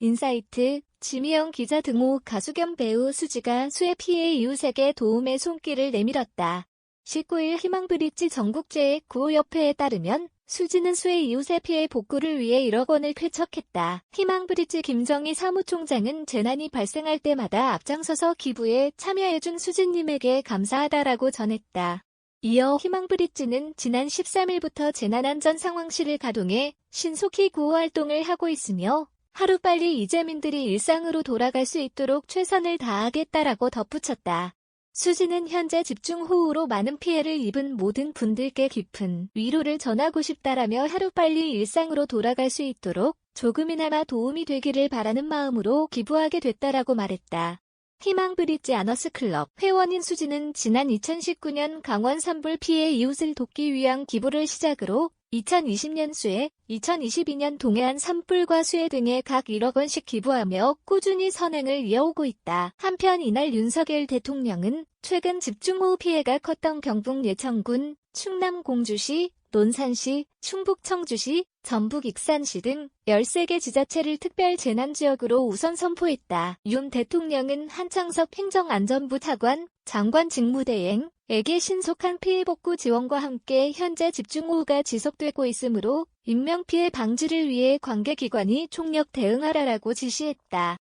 인사이트, 지미영 기자 등호 가수 겸 배우 수지가 수해 피해 이웃에게 도움의 손길을 내밀었다. 19일 희망브릿지 전국재구호협회에 따르면 수지는 수해 이웃의 피해 복구를 위해 1억 원을 쾌척했다. 희망브릿지 김정희 사무총장은 재난이 발생할 때마다 앞장서서 기부에 참여해준 수지님에게 감사하다라고 전했다. 이어 희망브릿지는 지난 13일부터 재난안전 상황실을 가동해 신속히 구호 활동을 하고 있으며 하루빨리 이재민들이 일상으로 돌아갈 수 있도록 최선을 다하겠다라고 덧붙였다. 수지는 현재 집중호우로 많은 피해를 입은 모든 분들께 깊은 위로를 전하고 싶다라며 하루빨리 일상으로 돌아갈 수 있도록 조금이나마 도움이 되기를 바라는 마음으로 기부하게 됐다라고 말했다. 희망 브릿지 아너스 클럽 회원인 수지는 지난 2019년 강원 산불 피해 이웃을 돕기 위한 기부를 시작으로 2020년 수해, 2022년 동해안 산불과 수해 등에 각 1억 원씩 기부하며 꾸준히 선행을 이어오고 있다. 한편 이날 윤석열 대통령은 최근 집중호우 피해가 컸던 경북 예천군, 충남 공주시, 논산시, 충북 청주시, 전북 익산시 등 13개 지자체를 특별 재난지역으로 우선 선포했다. 윤 대통령은 한창섭 행정안전부 차관, 장관 직무대행, 에게 신속한 피해 복구 지원과 함께 현재 집중호우가 지속되고 있으므로 인명피해 방지를 위해 관계기관이 총력 대응하라라고 지시했다.